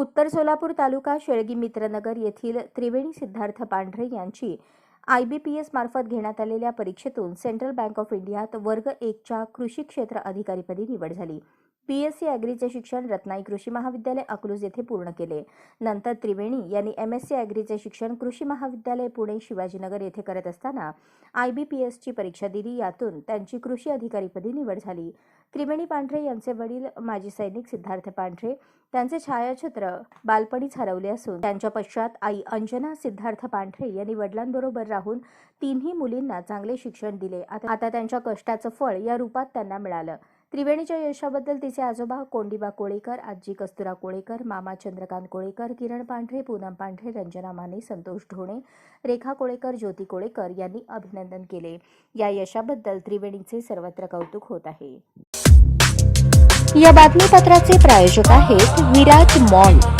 उत्तर सोलापूर तालुका शेळगी मित्रनगर येथील त्रिवेणी सिद्धार्थ पांढरे यांची आय बी पी एस मार्फत घेण्यात आलेल्या परीक्षेतून सेंट्रल बँक ऑफ इंडियात वर्ग एकच्या कृषी क्षेत्र अधिकारीपदी निवड झाली. पी एस सी ॲग्रीचे शिक्षण रत्नाई कृषी महाविद्यालय अकलूज येथे पूर्ण केले. नंतर त्रिवेणी यांनी एम एस सी ॲग्रीचे शिक्षण कृषी महाविद्यालय पुणे शिवाजीनगर येथे करत असताना आय बी पी एसची परीक्षा दिली. यातून त्यांची कृषी अधिकारीपदी निवड झाली. त्रिवेणी पांढरे यांचे वडील माजी सैनिक सिद्धार्थ पांढरे त्यांचे छायाचित्र बालपणीच हरवले असून त्यांच्या पश्चात आई अंजना सिद्धार्थ पांढरे यांनी वडिलांबरोबर राहून तिन्ही मुलींना चांगले शिक्षण दिले. आता आता त्यांच्या कष्टाचं फळ या रूपात त्यांना मिळालं. त्रिवेणीच्या यशाबद्दल तिचे आजोबा कोंडिबा कोळेकर आजी कस्तुरा कोळेकर मामा चंद्रकांत कोळेकर किरण पांढरे पूनम पांढरे रंजना माने संतोष ढोणे रेखा कोळेकर ज्योती कोळेकर यांनी अभिनंदन केले. या यशाबद्दल त्रिवेणीचे सर्वत्र कौतुक होत आहे. या बातमीपत्राचे प्रायोजक आहेत विराज मॉल.